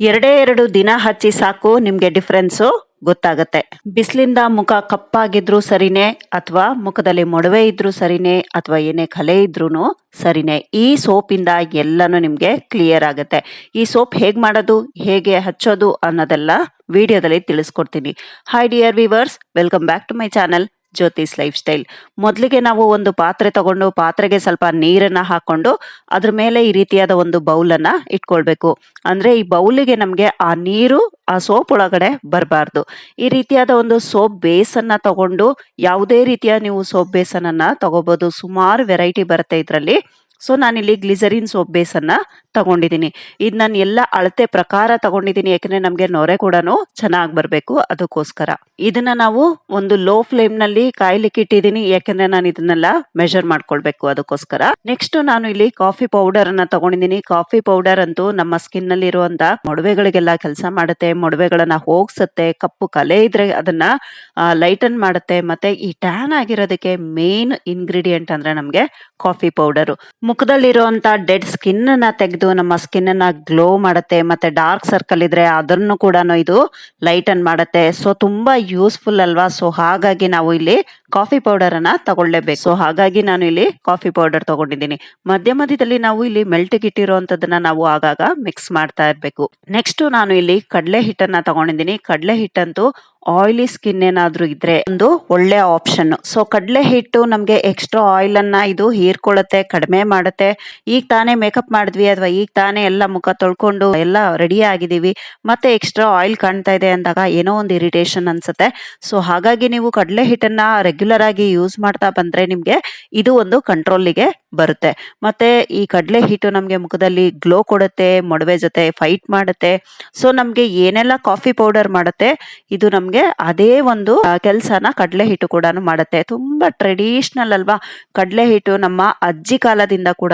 ಎರಡೇ ಎರಡು ದಿನ ಹಚ್ಚಿ ಸಾಕು, ನಿಮ್ಗೆ ಡಿಫ್ರೆನ್ಸು ಗೊತ್ತಾಗತ್ತೆ. ಬಿಸಿಲಿಂದ ಮುಖ ಕಪ್ಪಾಗಿದ್ರು ಸರಿನೇ, ಅಥವಾ ಮುಖದಲ್ಲಿ ಮೊಡವೆ ಇದ್ರೂ ಸರಿನೇ, ಅಥವಾ ಏನೇ ಕಲೆ ಇದ್ರೂ ಸರಿನೇ. ಈ ಸೋಪಿಂದ ಎಲ್ಲನೂ ನಿಮಗೆ ಕ್ಲಿಯರ್ ಆಗುತ್ತೆ. ಈ ಸೋಪ್ ಹೇಗೆ ಮಾಡೋದು, ಹೇಗೆ ಹಚ್ಚೋದು ಅನ್ನೋದೆಲ್ಲ ವಿಡಿಯೋದಲ್ಲಿ ತಿಳಿಸ್ಕೊಡ್ತೀನಿ. Hi dear viewers welcome back to my channel Jyothi's lifestyle ಮೊದಲಿಗೆ ನಾವು ಒಂದು ಪಾತ್ರೆ ತಗೊಂಡು, ಪಾತ್ರೆಗೆ ಸ್ವಲ್ಪ ನೀರನ್ನ ಹಾಕೊಂಡು, ಅದ್ರ ಮೇಲೆ ಈ ರೀತಿಯಾದ ಒಂದು ಬೌಲನ್ನ ಇಟ್ಕೊಳ್ಬೇಕು. ಅಂದ್ರೆ ಈ ಬೌಲಿಗೆ ನಮ್ಗೆ ಆ ನೀರು, ಆ ಸೋಪ್ ಒಳಗಡೆ ಬರಬಾರ್ದು. ಈ ರೀತಿಯಾದ ಒಂದು ಸೋಪ್ ಬೇಸನ್ನ ತಗೊಂಡು, ಯಾವುದೇ ರೀತಿಯ ನೀವು ಸೋಪ್ ಬೇಸನ್ನ ತಗೋಬಹುದು ಸುಮಾರು ವೆರೈಟಿ ಬರುತ್ತೆ ಇದರಲ್ಲಿ. ಸೊ ನಾನಿಲ್ಲಿ ಗ್ಲಿಸರಿನ್ ಸೋಪ್ ಬೇಸನ್ನ ತಗೊಂಡಿದ್ದೀನಿ ಇದು ನಾನು ಎಲ್ಲ ಅಳತೆ ಪ್ರಕಾರ ತಗೊಂಡಿದ್ದೀನಿ ಯಾಕಂದ್ರೆ ನಮಗೆ ನೊರೆ ಕೂಡ ಚೆನ್ನಾಗಿ ಬರಬೇಕು ಅದಕ್ಕೋಸ್ಕರ. ಇದನ್ನ ನಾವು ಒಂದು ಲೋ ಫ್ಲೇಮ್ನಲ್ಲಿ ಕಾಯ್ಲಿಕ್ಕೆ ಇಟ್ಟಿದ್ದೀನಿ ಯಾಕಂದ್ರೆ ನಾನು ಇದನ್ನೆಲ್ಲ ಮೆಷರ್ ಮಾಡ್ಕೊಳ್ಬೇಕು ಅದಕ್ಕೋಸ್ಕರ. ನೆಕ್ಸ್ಟ್ ನಾನು ಇಲ್ಲಿ ಕಾಫಿ ಪೌಡರ್ ಅನ್ನ ತಗೊಂಡಿದ್ದೀನಿ ಕಾಫಿ ಪೌಡರ್ ಅಂತೂ ನಮ್ಮ ಸ್ಕಿನ್ನಲ್ಲಿ ಇರುವಂತ ಮೊಡವೆಗಳಿಗೆಲ್ಲ ಕೆಲಸ ಮಾಡುತ್ತೆ, ಮೊಡವೆಗಳನ್ನ ಹೋಗ್ಸುತ್ತೆ, ಕಪ್ಪು ಕಲೆ ಇದ್ರೆ ಅದನ್ನ ಲೈಟನ್ ಮಾಡುತ್ತೆ, ಮತ್ತೆ ಈ ಟ್ಯಾನ್ ಆಗಿರೋದಕ್ಕೆ ಮೇನ್ ಇಂಗ್ರೀಡಿಯೆಂಟ್ ಅಂದ್ರೆ ನಮ್ಗೆ ಕಾಫಿ ಪೌಡರ್. ಮುಖದಲ್ಲಿರುವಂತ ಡೆಡ್ ಸ್ಕಿನ್ ಅನ್ನ ತೆಗೆದು ನಮ್ಮ ಸ್ಕಿನ್ ಅನ್ನ ಗ್ಲೋ ಮಾಡುತ್ತೆ, ಮತ್ತೆ ಡಾರ್ಕ್ ಸರ್ಕಲ್ ಇದ್ರೆ ಅದನ್ನು ಕೂಡ ಇದು ಲೈಟನ್ ಮಾಡುತ್ತೆ. ಸೊ ತುಂಬಾ ಯೂಸ್ಫುಲ್ ಅಲ್ವಾ? ಸೊ ಹಾಗಾಗಿ ನಾವು ಇಲ್ಲಿ ಕಾಫಿ ಪೌಡರ್ ಅನ್ನ ತಗೊಳ್ಳೇಬೇಕು. ಸೊ ಹಾಗಾಗಿ ನಾನು ಇಲ್ಲಿ ಕಾಫಿ ಪೌಡರ್ ತಗೊಂಡಿದ್ದೀನಿ. ಮಧ್ಯ ಮಧ್ಯದಲ್ಲಿ ನಾವು ಇಲ್ಲಿ ಮೆಲ್ಟಿಗೆ ಇಟ್ಟಿರುವಂತದನ್ನ ನಾವು ಆಗಾಗ ಮಿಕ್ಸ್ ಮಾಡ್ತಾ ಇರ್ಬೇಕು. ನೆಕ್ಸ್ಟ್ ನಾನು ಇಲ್ಲಿ ಕಡಲೆ ಹಿಟ್ಟನ್ನ ತಗೊಂಡಿದ್ದೀನಿ. ಕಡಲೆ ಹಿಟ್ಟಂತೂ ಆಯಿಲಿ ಸ್ಕಿನ್ ಏನಾದ್ರೂ ಇದ್ರೆ ಒಂದು ಒಳ್ಳೆ ಆಪ್ಷನ್ ಸೊ ಕಡಲೆ ಹಿಟ್ಟು ನಮ್ಗೆ ಎಕ್ಸ್ಟ್ರಾ ಆಯಿಲ್ ಅನ್ನ ಇದು ಹೀರ್ಕೊಳ್ಳುತ್ತೆ, ಕಡಿಮೆ ಮಾಡುತ್ತೆ. ಈಗ ತಾನೇ ಮೇಕಪ್ ಮಾಡಿದ್ವಿ ಅಥವಾ ಈಗ ತಾನೇ ಎಲ್ಲ ಮುಖ ತೊಳ್ಕೊಂಡು ಎಲ್ಲ ರೆಡಿ ಆಗಿದೀವಿ ಮತ್ತೆ ಎಕ್ಸ್ಟ್ರಾ ಆಯಿಲ್ ಕಾಣ್ತಾ ಇದೆ ಅಂದಾಗ ಏನೋ ಒಂದು ಇರಿಟೇಷನ್ ಅನ್ಸುತ್ತೆ. ಸೊ ಹಾಗಾಗಿ ನೀವು ಕಡಲೆ ಹಿಟ್ಟನ್ನ ರೆಗ್ಯುಲರ್ ಆಗಿ ಯೂಸ್ ಮಾಡ್ತಾ ಬಂದ್ರೆ ನಿಮ್ಗೆ ಇದು ಒಂದು ಕಂಟ್ರೋಲಿಗೆ ಬರುತ್ತೆ. ಮತ್ತೆ ಈ ಕಡಲೆ ಹಿಟ್ಟು ನಮಗೆ ಮುಖದಲ್ಲಿ ಗ್ಲೋ ಕೊಡುತ್ತೆ, ಮೊಡವೆ ಜೊತೆ ಫೈಟ್ ಮಾಡುತ್ತೆ. ಸೊ ನಮಗೆ ಏನೆಲ್ಲ ಕಾಫಿ ಪೌಡರ್ ಮಾಡುತ್ತೆ, ಇದು ನಮಗೆ ಅದೇ ಒಂದು ಕೆಲಸನ ಕಡಲೆ ಹಿಟ್ಟು ಕೂಡ ಮಾಡುತ್ತೆ. ತುಂಬಾ ಟ್ರೆಡಿಷನಲ್ ಅಲ್ವಾ? ಕಡಲೆ ಹಿಟ್ಟು ನಮ್ಮ ಅಜ್ಜಿ ಕಾಲದಿಂದ ಕೂಡ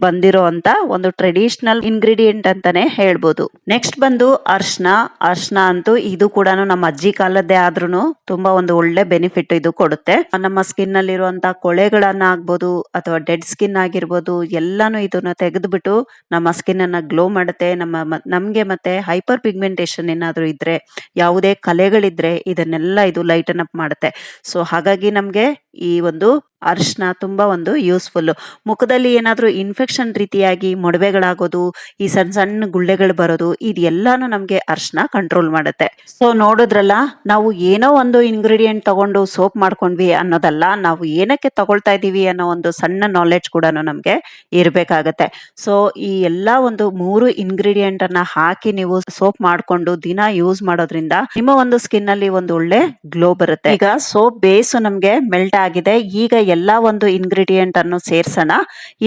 ಬಂದಿರೋ ಅಂತ ಒಂದು ಟ್ರೆಡಿಷನಲ್ ಇಂಗ್ರೀಡಿಯೆಂಟ್ ಅಂತಾನೆ ಹೇಳ್ಬೋದು. ನೆಕ್ಸ್ಟ್ ಬಂದು ಅರ್ಶನ. ಅರ್ಶನ ಅಂತೂ ಇದು ಕೂಡ ನಮ್ಮ ಅಜ್ಜಿ ಕಾಲದ್ದೇ ಆದ್ರೂ ತುಂಬಾ ಒಂದು ಒಳ್ಳೆ ಬೆನಿಫಿಟ್ ಇದು ಕೊಡುತ್ತೆ. ನಮ್ಮ ಸ್ಕಿನ್ ಅಲ್ಲಿರುವಂತ ಕೊಳೆಗಳನ್ನ ಆಗ್ಬೋದು, ಅಥವಾ ಡೆಡ್ ಸ್ಕಿನ್ ಆಗಿರ್ಬೋದು, ಎಲ್ಲಾನು ಇದನ್ನ ತೆಗೆದ್ಬಿಟ್ಟು ನಮ್ಮ ಸ್ಕಿನ್ ಅನ್ನ ಗ್ಲೋ ಮಾಡುತ್ತೆ. ನಮ್ಮ ನಮ್ಗೆ ಮತ್ತೆ ಹೈಪರ್ ಪಿಗ್ಮೆಂಟೇಶನ್ ಏನಾದ್ರೂ ಇದ್ರೆ, ಯಾವುದೇ ಕಲೆಗಳಿದ್ರೆ ಇದನ್ನೆಲ್ಲ ಇದು ಲೈಟನ್ ಅಪ್ ಮಾಡುತ್ತೆ. ಸೊ ಹಾಗಾಗಿ ನಮ್ಗೆ ಈ ಒಂದು ಅರಿಶಿನ ತುಂಬಾ ಒಂದು ಯೂಸ್ಫುಲ್ ಮುಖದಲ್ಲಿ ಏನಾದರೂ ಇನ್ಫೆಕ್ಷನ್ ರೀತಿಯಾಗಿ ಮೊಡವೆಗಳಾಗೋದು, ಈ ಸಣ್ಣ ಸಣ್ಣ ಗುಳ್ಳೆಗಳು ಬರೋದು, ಇದೆಲ್ಲಾನು ನಮ್ಗೆ ಅರಿಶಿನ ಕಂಟ್ರೋಲ್ ಮಾಡುತ್ತೆ. ಸೊ ನೋಡಿದ್ರಲ್ಲ, ನಾವು ಏನೋ ಒಂದು ಇಂಗ್ರೀಡಿಯೆಂಟ್ ತಗೊಂಡು ಸೋಪ್ ಮಾಡ್ಕೊಂಡ್ವಿ ಅನ್ನೋದಲ್ಲ, ನಾವು ಏನಕ್ಕೆ ತಗೊಳ್ತಾ ಇದೀವಿ ಅನ್ನೋ ಒಂದು ಸಣ್ಣ ನಾಲೆಡ್ಜ್ ಕೂಡ ನಮ್ಗೆ ಇರ್ಬೇಕಾಗತ್ತೆ. ಸೊ ಈ ಎಲ್ಲಾ ಒಂದು ಮೂರು ಇಂಗ್ರೀಡಿಯೆಂಟ್ ಅನ್ನ ಹಾಕಿ ನೀವು ಸೋಪ್ ಮಾಡ್ಕೊಂಡು ದಿನ ಯೂಸ್ ಮಾಡೋದ್ರಿಂದ ನಿಮ್ಮ ಒಂದು ಸ್ಕಿನ್ ಅಲ್ಲಿ ಒಂದು ಒಳ್ಳೆ ಗ್ಲೋ ಬರುತ್ತೆ. ಈಗ ಸೋಪ್ ಬೇಸ್ ನಮ್ಗೆ ಮೆಲ್ಟ್ ಆಗಿದೆ. ಈಗ ಎಲ್ಲಾ ಒಂದು ಇಂಗ್ರೀಡಿಯೆಂಟ್ ಅನ್ನು ಸೇರ್ಸೋಣ.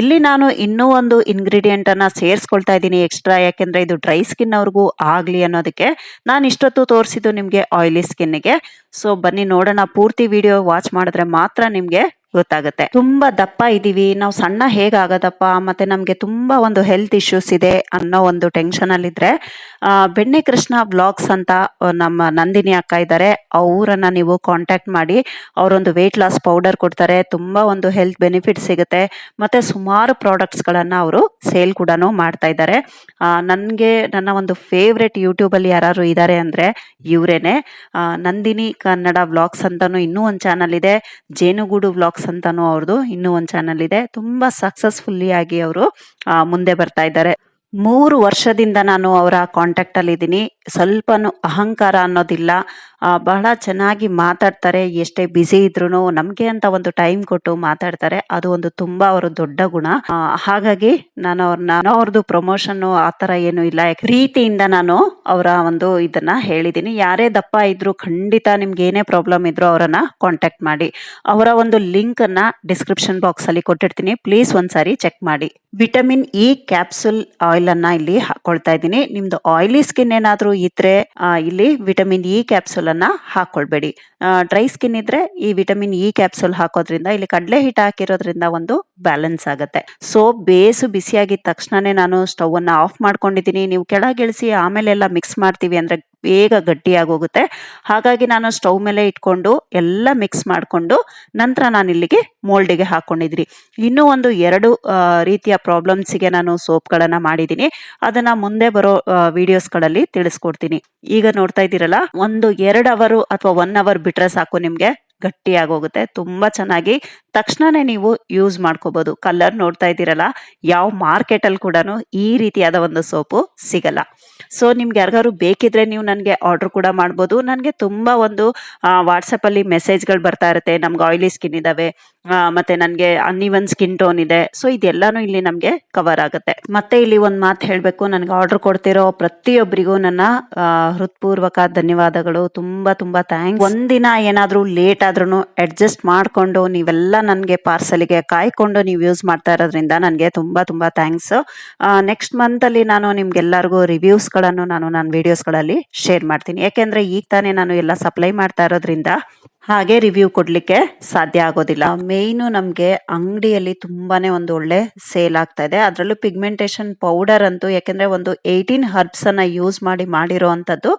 ಇಲ್ಲಿ ನಾನು ಇನ್ನೂ ಒಂದು ಇಂಗ್ರೀಡಿಯೆಂಟ್ ಅನ್ನ ಸೇರ್ಸ್ಕೊಳ್ತಾ ಇದ್ದೀನಿ ಎಕ್ಸ್ಟ್ರಾ ಯಾಕೆಂದ್ರೆ ಇದು ಡ್ರೈ ಸ್ಕಿನ್ ಅವ್ರಿಗೂ ಆಗ್ಲಿ ಅನ್ನೋದಕ್ಕೆ. ನಾನು ಇಷ್ಟೊತ್ತು ತೋರಿಸಿದ್ದು ನಿಮ್ಗೆ ಆಯಿಲಿ ಸ್ಕಿನ್ಗೆ ಸೊ ಬನ್ನಿ ನೋಡೋಣ, ಪೂರ್ತಿ ವಿಡಿಯೋ ವಾಚ್ ಮಾಡಿದ್ರೆ ಮಾತ್ರ ನಿಮ್ಗೆ ಗೊತ್ತಾಗುತ್ತೆ. ತುಂಬಾ ದಪ್ಪ ಇದೀವಿ. ನಾವು ಸಣ್ಣ ಹೇಗಾಗದಪ್ಪ? ಮತ್ತೆ ನಮ್ಗೆ ತುಂಬಾ ಒಂದು ಹೆಲ್ತ್ ಇಶ್ಯೂಸ್ ಇದೆ ಅನ್ನೋ ಒಂದು ಟೆನ್ಷನ್ ಅಲ್ಲಿದ್ರೆ ಆ, ಬೆಣ್ಣೆ ಕೃಷ್ಣ ಬ್ಲಾಗ್ಸ್ ಅಂತ ನಮ್ಮ ನಂದಿನಿ ಅಕ್ಕ ಇದ್ದಾರೆ ಅವರನ್ನ ನೀವು ಕಾಂಟ್ಯಾಕ್ಟ್ ಮಾಡಿ ಅವರೊಂದು ವೆಯ್ಟ್ ಲಾಸ್ ಪೌಡರ್ ಕೊಡ್ತಾರೆ. ತುಂಬಾ ಒಂದು ಹೆಲ್ತ್ ಬೆನಿಫಿಟ್ ಸಿಗುತ್ತೆ. ಮತ್ತೆ ಸುಮಾರು ಪ್ರಾಡಕ್ಟ್ಸ್ ಗಳನ್ನ ಅವರು ಸೇಲ್ ಕೂಡ ಮಾಡ್ತಾ ಇದ್ದಾರೆ ನನಗೆ ನನ್ನ ಒಂದು ಫೇವ್ರೆಟ್ ಯೂಟ್ಯೂಬ್ ಅಲ್ಲಿ ಯಾರು ಇದ್ದಾರೆ ಅಂದ್ರೆ ಇವರೇನೆ. ನಂದಿನಿ ಕನ್ನಡ ಬ್ಲಾಗ್ಸ್ ಅಂತಾನು ಇನ್ನೂ ಒಂದು ಚಾನಲ್ ಇದೆ. ಜೇನುಗೂಡು ವ್ಲಾಗ್ಸ್ ಅಂತಾನು ಅವ್ರದ್ದು ಇನ್ನೂ ಒಂದು ಚಾನಲ್ ಇದೆ. ತುಂಬಾ ಸಕ್ಸಸ್ಫುಲ್ಲಿ ಆಗಿ ಅವರು ಮುಂದೆ ಬರ್ತಾ ಇದ್ದಾರೆ. ಮೂರು ವರ್ಷದಿಂದ ನಾನು ಅವರ ಕಾಂಟ್ಯಾಕ್ಟ್ ಅಲ್ಲಿ ಇದ್ದೀನಿ. ಸ್ವಲ್ಪನೂ ಅಹಂಕಾರ ಅನ್ನೋದಿಲ್ಲ. ಬಹಳ ಚೆನ್ನಾಗಿ ಮಾತಾಡ್ತಾರೆ. ಎಷ್ಟೇ ಬ್ಯುಸಿ ಇದ್ರೂ ನಮಗೆ ಅಂತ ಒಂದು ಟೈಮ್ ಕೊಟ್ಟು ಮಾತಾಡ್ತಾರೆ. ಅದು ಒಂದು ತುಂಬಾ ಅವರ ದೊಡ್ಡ ಗುಣ. ಹಾಗಾಗಿ ನಾನು ಅವ್ರನ್ನ ಅವ್ರದ್ದು ಪ್ರಮೋಷನ್ ಆ ಥರ ಏನು ಇಲ್ಲ. ಪ್ರೀತಿಯಿಂದ ನಾನು ಅವರ ಒಂದು ಇದನ್ನ ಹೇಳಿದ್ದೀನಿ. ಯಾರೇ ದಪ್ಪ ಇದ್ರು ಖಂಡಿತ ನಿಮ್ಗೆ ಏನೇ ಪ್ರಾಬ್ಲಮ್ ಇದ್ರು ಅವರನ್ನ ಕಾಂಟ್ಯಾಕ್ಟ್ ಮಾಡಿ. ಅವರ ಒಂದು ಲಿಂಕ್ ಅನ್ನ ಡಿಸ್ಕ್ರಿಪ್ಷನ್ ಬಾಕ್ಸ್ ಅಲ್ಲಿ ಕೊಟ್ಟಿರ್ತೀನಿ. ಪ್ಲೀಸ್ ಒಂದ್ಸಾರಿ ಚೆಕ್ ಮಾಡಿ. ವಿಟಮಿನ್ ಇ ಕ್ಯಾಪ್ಸುಲ್ ಆಯಿಲ್ ಅನ್ನ ಇಲ್ಲಿ ಹಾಕೊಳ್ತಾ ಇದ್ದೀನಿ. ನಿಮ್ದು ಆಯಿಲಿ ಸ್ಕಿನ್ ಏನಾದ್ರೂ ಇದ್ರೆ ಇಲ್ಲಿ ವಿಟಮಿನ್ ಇ ಕ್ಯಾಪ್ಸುಲ್ ಅನ್ನ ಹಾಕೊಳ್ಬೇಡಿ. ಡ್ರೈ ಸ್ಕಿನ್ ಇದ್ರೆ ಈ ವಿಟಮಿನ್ ಇ ಕ್ಯಾಪ್ಸುಲ್ ಹಾಕೋದ್ರಿಂದ, ಇಲ್ಲಿ ಕಡಲೆ ಹಿಟ್ ಹಾಕಿರೋದ್ರಿಂದ ಒಂದು ಬ್ಯಾಲೆನ್ಸ್ ಆಗುತ್ತೆ. ಸೊ ಬೇಸು ಬಿಸಿಯಾಗಿದ ತಕ್ಷಣನೇ ನಾನು ಸ್ಟವ್ ಅನ್ನ ಆಫ್ ಮಾಡ್ಕೊಂಡಿದ್ದೀನಿ. ನೀವು ಕೆಳಗಿಳಿಸಿ ಆಮೇಲೆ ಎಲ್ಲ ಮಿಕ್ಸ್ ಮಾಡ್ತೀವಿ ಅಂದ್ರೆ ಬೇಗ ಗಟ್ಟಿಯಾಗಿ ಹೋಗುತ್ತೆ ಹಾಗಾಗಿ ನಾನು ಸ್ಟವ್ ಮೇಲೆ ಇಟ್ಕೊಂಡು ಎಲ್ಲ ಮಿಕ್ಸ್ ಮಾಡಿಕೊಂಡು ನಂತರ ನಾನು ಇಲ್ಲಿಗೆ ಮೋಲ್ಡಿಗೆ ಹಾಕ್ಕೊಂಡಿದ್ದೀನಿ ಇನ್ನೂ ಒಂದು ಎರಡು ರೀತಿಯ ಪ್ರಾಬ್ಲಮ್ಸಿಗೆ ನಾನು ಸೋಪ್ಗಳನ್ನು ಮಾಡಿದ್ದೀನಿ. ಅದನ್ನು ಮುಂದೆ ಬರೋ ವಿಡಿಯೋಸ್ಗಳಲ್ಲಿ ತಿಳಿಸ್ಕೊಡ್ತೀನಿ. ಈಗ ನೋಡ್ತಾ ಇದ್ದೀರಲ್ಲ, ಒಂದು ಎರಡು ಅವರು ಅಥವಾ ಒನ್ ಅವರ್ ಬಿಟ್ರೆ ಸಾಕು ನಿಮಗೆ. ಗಟ್ಟಿಯಾಗಿ ಹೋಗುತ್ತೆ ತುಂಬಾ ಚೆನ್ನಾಗಿ ತಕ್ಷಣನೇ ನೀವು ಯೂಸ್ ಮಾಡ್ಕೋಬೋದು. ಕಲರ್ ನೋಡ್ತಾ ಇದ್ದೀರಲ್ಲ, ಯಾವ ಮಾರ್ಕೆಟಲ್ಲಿ ಕೂಡ ಈ ರೀತಿಯಾದ ಒಂದು ಸೋಪು ಸಿಗಲ್ಲ. ಸೊ ನಿಮ್ಗೆ ಯಾರಿಗಾರು ಬೇಕಿದ್ರೆ ನೀವು ನನಗೆ ಆರ್ಡರ್ ಕೂಡ ಮಾಡ್ಬೋದು. ನನಗೆ ತುಂಬ ಒಂದು ವಾಟ್ಸಪ್ಪಲ್ಲಿ ಮೆಸೇಜ್ಗಳು ಬರ್ತಾ ಇರುತ್ತೆ. ನಮ್ಗೆ ಆಯಿಲಿ ಸ್ಕಿನ್ ಇದ್ದಾವೆ ಮತ್ತೆ ನನಗೆ ಅನ್ಇವನ್ ಸ್ಕಿನ್ ಟೋನ್ ಇದೆ. ಸೊ ಇದೆಲ್ಲಾನು ಇಲ್ಲಿ ನಮಗೆ ಕವರ್ ಆಗುತ್ತೆ. ಮತ್ತೆ ಇಲ್ಲಿ ಒಂದು ಮಾತು ಹೇಳಬೇಕು. ನನಗೆ ಆರ್ಡರ್ ಕೊಡ್ತಿರೋ ಪ್ರತಿಯೊಬ್ಬರಿಗೂ ನನ್ನ ಹೃತ್ಪೂರ್ವಕ ಧನ್ಯವಾದಗಳು. ತುಂಬಾ ತುಂಬಾ ಥ್ಯಾಂಕ್ಸ್ ಒಂದಿನ ಏನಾದರೂ ಲೇಟ್ ಆದ್ರೂ ಅಡ್ಜಸ್ಟ್ ಮಾಡಿಕೊಂಡು ನೀವೆಲ್ಲ ನನಗೆ ಪಾರ್ಸಲಿಗೆ ಕಾಯ್ಕೊಂಡು ನೀವು ಯೂಸ್ ಮಾಡ್ತಾ ಇರೋದ್ರಿಂದ ನನಗೆ ತುಂಬಾ ತುಂಬಾ ಥ್ಯಾಂಕ್ಸ್ ನೆಕ್ಸ್ಟ್ ಮಂತಲ್ಲಿ ನಾನು ನಿಮ್ಗೆಲ್ಲರಿಗೂ ರಿವ್ಯೂಸ್ಗಳನ್ನು ನಾನು ನನ್ನ ವಿಡಿಯೋಸ್ಗಳಲ್ಲಿ ಶೇರ್ ಮಾಡ್ತೀನಿ. ಯಾಕೆಂದ್ರೆ ಈಗ ತಾನೇ ನಾನು ಎಲ್ಲ ಸಪ್ಲೈ ಮಾಡ್ತಾ ಇರೋದ್ರಿಂದ ಹಾಗೆ ರಿವ್ಯೂ ಕೊಡ್ಲಿಕ್ಕೆ ಸಾಧ್ಯ ಆಗೋದಿಲ್ಲ. ಮೇಯ್ನು ನಮಗೆ ಅಂಗಡಿಯಲ್ಲಿ ತುಂಬಾನೇ ಒಂದು ಒಳ್ಳೆ ಸೇಲ್ ಆಗ್ತಾ ಇದೆ. ಅದರಲ್ಲೂ ಪಿಗ್ಮೆಂಟೇಷನ್ ಪೌಡರ್ ಅಂತೂ ಯಾಕೆಂದ್ರೆ ಒಂದು ಏಯ್ಟೀನ್ ಹರ್ಬ್ಸ್ ಅನ್ನ ಯೂಸ್ ಮಾಡಿ ಮಾಡಿರೋ ಅಂಥದ್ದು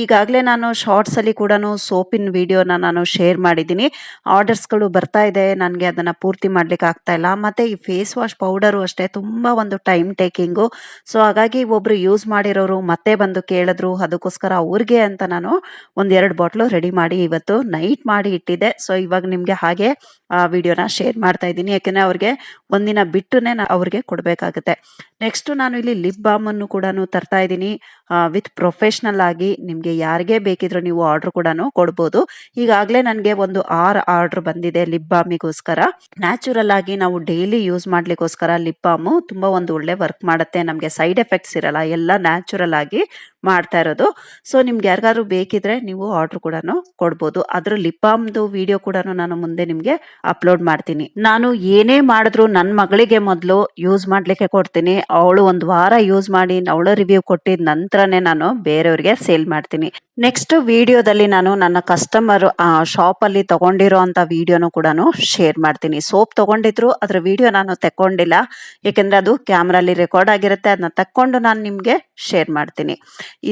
ಈಗಾಗಲೇ ನಾನು ಶಾರ್ಟ್ಸ್ ಅಲ್ಲಿ ಕೂಡ ಸೋಪಿನ ವಿಡಿಯೋನ ನಾನು ಶೇರ್ ಮಾಡಿದ್ದೀನಿ. ಆರ್ಡರ್ಸ್ಗಳು ಬರ್ತಾ ಇದೆ. ನನಗೆ ಅದನ್ನ ಪೂರ್ತಿ ಮಾಡ್ಲಿಕ್ಕೆ ಆಗ್ತಾ ಇಲ್ಲ. ಮತ್ತೆ ಈ ಫೇಸ್ ವಾಶ್ ಪೌಡರು ಅಷ್ಟೇ ತುಂಬಾ ಒಂದು ಟೈಮ್ ಟೇಕಿಂಗು ಸೊ ಹಾಗಾಗಿ ಒಬ್ರು ಯೂಸ್ ಮಾಡಿರೋರು ಮತ್ತೆ ಬಂದು ಕೇಳಿದ್ರು. ಅದಕ್ಕೋಸ್ಕರ ಅವ್ರಿಗೆ ಅಂತ ನಾನು ಒಂದೆರಡು ಬಾಟ್ಲು ರೆಡಿ ಮಾಡಿ ಇವತ್ತು ನೈಟ್ ಮಾಡಿ ಇಟ್ಟಿದ್ದೆ. ಸೊ ಇವಾಗ ನಿಮಗೆ ಹಾಗೆ ಆ ವಿಡಿಯೋನ ಶೇರ್ ಮಾಡ್ತಾ ಇದ್ದೀನಿ. ಯಾಕೆಂದ್ರೆ ಅವ್ರಿಗೆ ಒಂದಿನ ಬಿಟ್ಟುನೆ ಅವ್ರಿಗೆ ಕೊಡಬೇಕಾಗುತ್ತೆ. ನೆಕ್ಸ್ಟ್ ನಾನು ಇಲ್ಲಿ ಲಿಪ್ ಬಾಮ್ ಅನ್ನು ಕೂಡ ತರ್ತಾ ಇದ್ದೀನಿ. ವಿತ್ ಪ್ರೊಫೆಷ್ನಲ್ ಆಗಿ ನಿಮಗೆ ಯಾರಿಗೆ ಬೇಕಿದ್ರು ನೀವು ಆರ್ಡರ್ ಕೂಡ ಕೊಡ್ಬೋದು. ಈಗಾಗಲೇ ನನಗೆ ಒಂದು ಆರು ಆರ್ಡರ್ ಬಂದಿದೆ ಲಿಪ್ ಬಾಮಿಗೋಸ್ಕರ ನ್ಯಾಚುರಲ್ ಆಗಿ ನಾವು ಡೈಲಿ ಯೂಸ್ ಮಾಡ್ಲಿಕ್ಕೋಸ್ಕರ ಲಿಪ್ ಬಾಮು ತುಂಬಾ ಒಂದು ಒಳ್ಳೆ ವರ್ಕ್ ಮಾಡುತ್ತೆ. ನಮಗೆ ಸೈಡ್ ಎಫೆಕ್ಟ್ಸ್ ಇರಲ್ಲ. ಎಲ್ಲ ನ್ಯಾಚುರಲ್ ಆಗಿ ಮಾಡ್ತಾ ಇರೋದು. ಸೊ ನಿಮ್ಗೆ ಯಾರಿಗಾದ್ರೂ ಬೇಕಿದ್ರೆ ನೀವು ಆರ್ಡರ್ ಕೂಡ ಕೊಡ್ಬೋದು. ಅದ್ರ ಲಿಪ್ ಬಾಮ್ದು ವಿಡಿಯೋ ಕೂಡ ನಾನು ಮುಂದೆ ನಿಮ್ಗೆ ಅಪ್ಲೋಡ್ ಮಾಡ್ತೀನಿ. ನಾನು ಏನೇ ಮಾಡಿದ್ರು ನನ್ನ ಮಗಳಿಗೆ ಮೊದಲು ಯೂಸ್ ಮಾಡ್ಲಿಕ್ಕೆ ಕೊಡ್ತೀನಿ. ಅವಳು ಒಂದು ವಾರ ಯೂಸ್ ಮಾಡಿ, ಅವಳು ರಿವ್ಯೂ ಕೊಟ್ಟಿದ ನಂತರನೇ ನಾನು ಬೇರೆಯವ್ರಿಗೆ ಸೇಲ್ ಮಾಡ್ತೀನಿ. ನೆಕ್ಸ್ಟ್ ವಿಡಿಯೋದಲ್ಲಿ ನಾನು ನನ್ನ ಕಸ್ಟಮರ್ ಶಾಪ್ ಅಲ್ಲಿ ತಗೊಂಡಿರೋ ಅಂತ ವಿಡಿಯೋನು ಕೂಡ ಶೇರ್ ಮಾಡ್ತೀನಿ. ಸೋಪ್ ತಗೊಂಡಿದ್ರು ಅದ್ರ ವಿಡಿಯೋ ನಾನು ತಗೊಂಡಿಲ್ಲ ಏಕೆಂದರೆ ಅದು ಕ್ಯಾಮ್ರಲ್ಲಿ ರೆಕಾರ್ಡ್ ಆಗಿರುತ್ತೆ. ಅದನ್ನ ತಕ್ಕೊಂಡು ನಾನು ನಿಮಗೆ ಶೇರ್ ಮಾಡ್ತೀನಿ.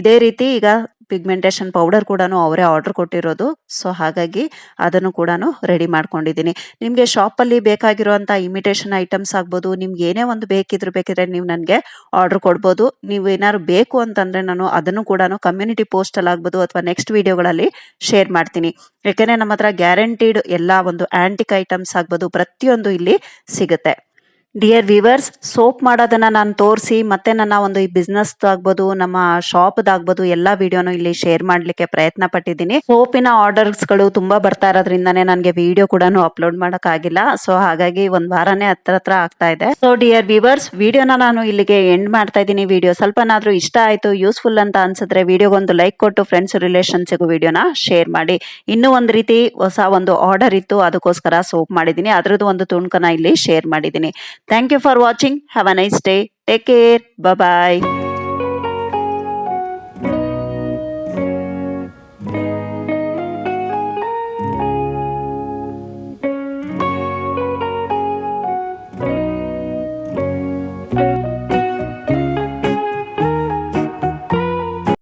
ಇದೇ ರೀತಿ ಈಗ ಪಿಗ್ಮೆಂಟೇಶನ್ ಪೌಡರ್ ಕೂಡ ಅವರೇ ಆರ್ಡರ್ ಕೊಟ್ಟಿರೋದು. ಸೊ ಹಾಗಾಗಿ ಅದನ್ನು ಕೂಡ ರೆಡಿ ಮಾಡ್ಕೊಂಡಿದ್ದೀನಿ. ನಿಮಗೆ ಶಾಪಲ್ಲಿ ಬೇಕಾಗಿರುವಂಥ ಇಮಿಟೇಷನ್ ಐಟಮ್ಸ್ ಆಗ್ಬೋದು, ನಿಮ್ಗೆ ಏನೇ ಒಂದು ಬೇಕಿದ್ರು ಬೇಕಿದ್ರೆ ನೀವು ನನಗೆ ಆರ್ಡರ್ ಕೊಡ್ಬೋದು. ನೀವು ಏನಾದ್ರು ಬೇಕು ಅಂತಂದರೆ ನಾನು ಅದನ್ನು ಕೂಡ ಕಮ್ಯುನಿಟಿ ಪೋಸ್ಟಲ್ಲಿ ಆಗ್ಬೋದು ಅಥವಾ ನೆಕ್ಸ್ಟ್ ವಿಡಿಯೋಗಳಲ್ಲಿ ಶೇರ್ ಮಾಡ್ತೀನಿ. ಯಾಕೆಂದರೆ ನಮ್ಮ ಹತ್ರ ಗ್ಯಾರಂಟಿಡ್ ಎಲ್ಲ ಒಂದು ಆ್ಯಂಟಿಕ್ ಐಟಮ್ಸ್ ಆಗ್ಬೋದು ಪ್ರತಿಯೊಂದು ಇಲ್ಲಿ ಸಿಗುತ್ತೆ. ಡಿಯರ್ ವಿವರ್ಸ್ ಸೋಪ್ ಮಾಡೋದನ್ನ ನಾನು ತೋರಿಸಿ, ಮತ್ತೆ ನನ್ನ ಒಂದು ಈ ಬಿಸ್ನೆಸ್ ಆಗ್ಬೋದು, ನಮ್ಮ ಶಾಪ್ ಆಗ್ಬೋದು ಎಲ್ಲ ವಿಡಿಯೋನು ಇಲ್ಲಿ ಶೇರ್ ಮಾಡ್ಲಿಕ್ಕೆ ಪ್ರಯತ್ನ ಪಟ್ಟಿದ್ದೀನಿ. ಸೋಪಿನ ಆರ್ಡರ್ಸ್ಗಳು ತುಂಬಾ ಬರ್ತಾ ಇರೋದ್ರಿಂದಾನೇ ನನಗೆ ವಿಡಿಯೋ ಕೂಡ ಅಪ್ಲೋಡ್ ಮಾಡಕ್ ಆಗಿಲ್ಲ ಸೊ ಹಾಗಾಗಿ ಒಂದ್ ವಾರನೇ ಹತ್ರ ಹತ್ರ ಆಗ್ತಾ ಇದೆ. ಸೊ ಡಿಯರ್ ವಿವರ್ಸ್ ವಿಡಿಯೋನ ನಾನು ಇಲ್ಲಿಗೆ ಎಂಡ್ ಮಾಡ್ತಾ ಇದ್ದೀನಿ. ವಿಡಿಯೋ ಸ್ವಲ್ಪನಾದ್ರೂ ಇಷ್ಟ ಆಯ್ತು ಯೂಸ್ಫುಲ್ ಅಂತ ಅನ್ಸಿದ್ರೆ ವಿಡಿಯೋಗೊಂದು ಲೈಕ್ ಕೊಟ್ಟು ಫ್ರೆಂಡ್ಸ್ ರಿಲೇಷನ್ಸ್ಗೂ ವಿಡಿಯೋನ ಶೇರ್ ಮಾಡಿ. ಇನ್ನೂ ಒಂದ್ ರೀತಿ ಹೊಸ ಒಂದು ಆರ್ಡರ್ ಇತ್ತು, ಅದಕ್ಕೋಸ್ಕರ ಸೋಪ್ ಮಾಡಿದ್ದೀನಿ. ಅದ್ರದ್ದು ಒಂದು ತುಣುಕನ ಇಲ್ಲಿ ಶೇರ್ ಮಾಡಿದ್ದೀನಿ. Thank you for watching. Have a nice day. Take care. Bye bye.